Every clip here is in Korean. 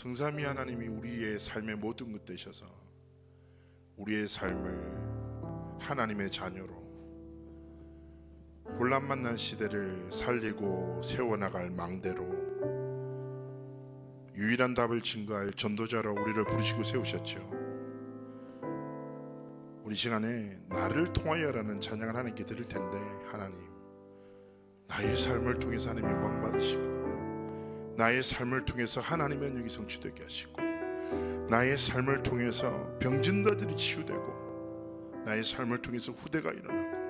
성삼위 하나님이 우리의 삶의 모든 것 되셔서 우리의 삶을 하나님의 자녀로 혼란 만 난 시대를 살리고 세워나갈 망대로 유일한 답을 증거할 전도자로 우리를 부르시고 세우셨죠. 우리 시간에 나를 통하여라는 찬양을 하나님께 드릴 텐데 하나님 나의 삶을 통해서 하나님 영광 받으시고 나의 삶을 통해서 하나님의 영역이 성취되게 하시고 나의 삶을 통해서 병진자들이 치유되고 나의 삶을 통해서 후대가 일어나고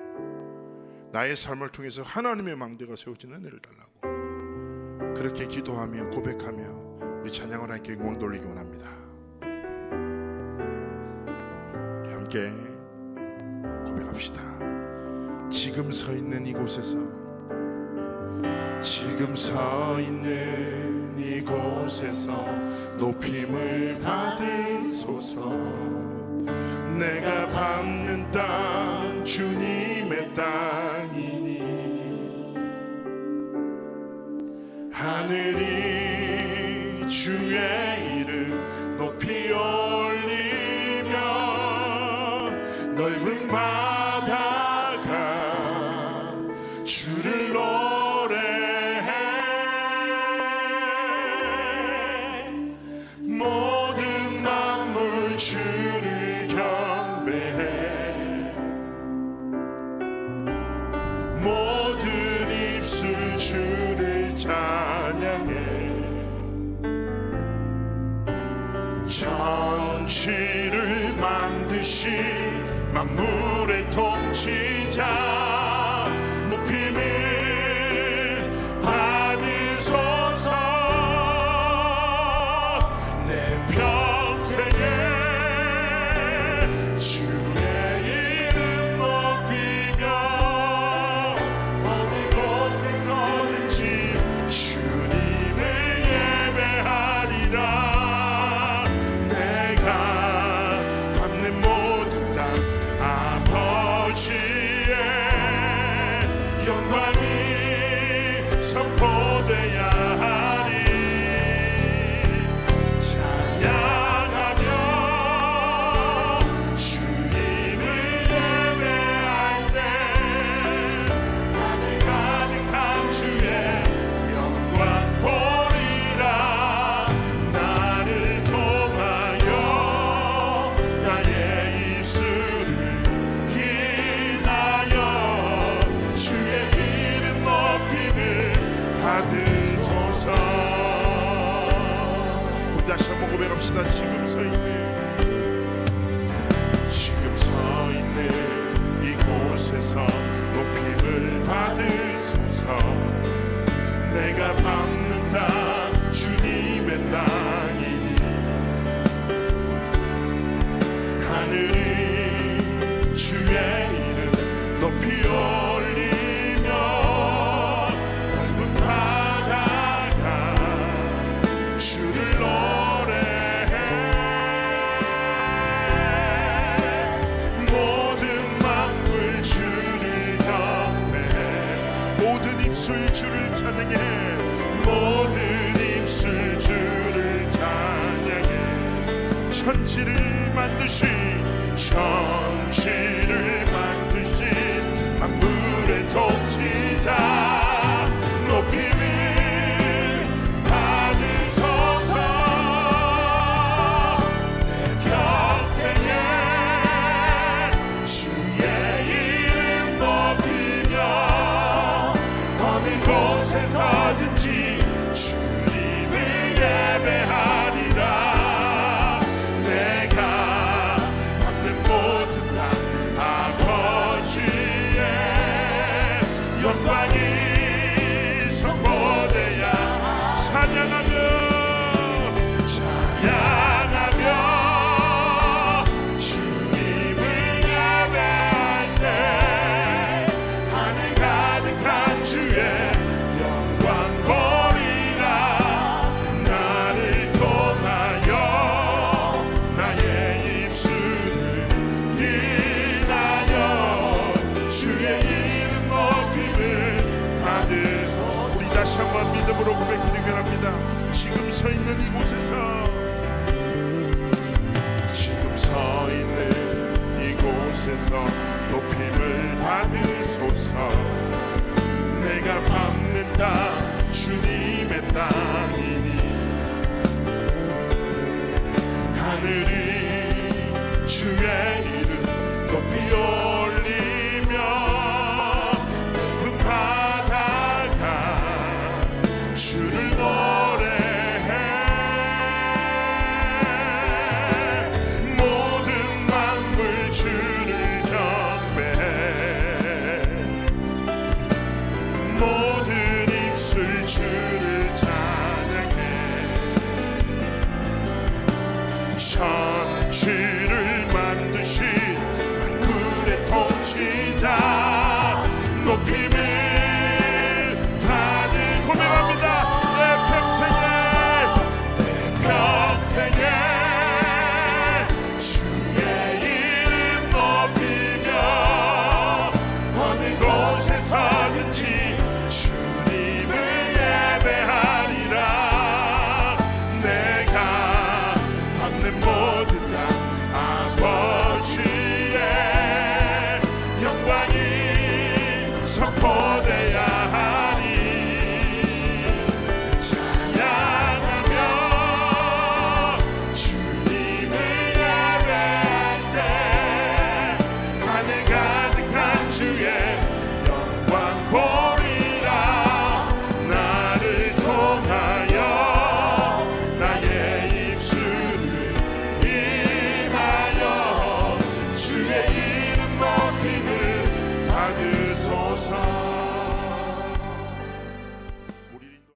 나의 삶을 통해서 하나님의 망대가 세워지는 은혜를 달라고 그렇게 기도하며 고백하며 우리 찬양을 하나님께 영광 돌리기 원합니다. 함께 고백합시다. 지금 서 있는 이곳에서 지금 서 있는 이곳에서 높임을 받으소서. 내가 밟는 땅 주님의 땅이니. 하늘이 주의 이름 높이 올리며 넓은 바 주를 경배해. 모든 입술 주를 찬양해. 전지를 만드신 만물의 통치자 영광 천지를 만드신 천 Moses. 모든 입술 주를 찬양해. 천지를 만드신 만군의 통치자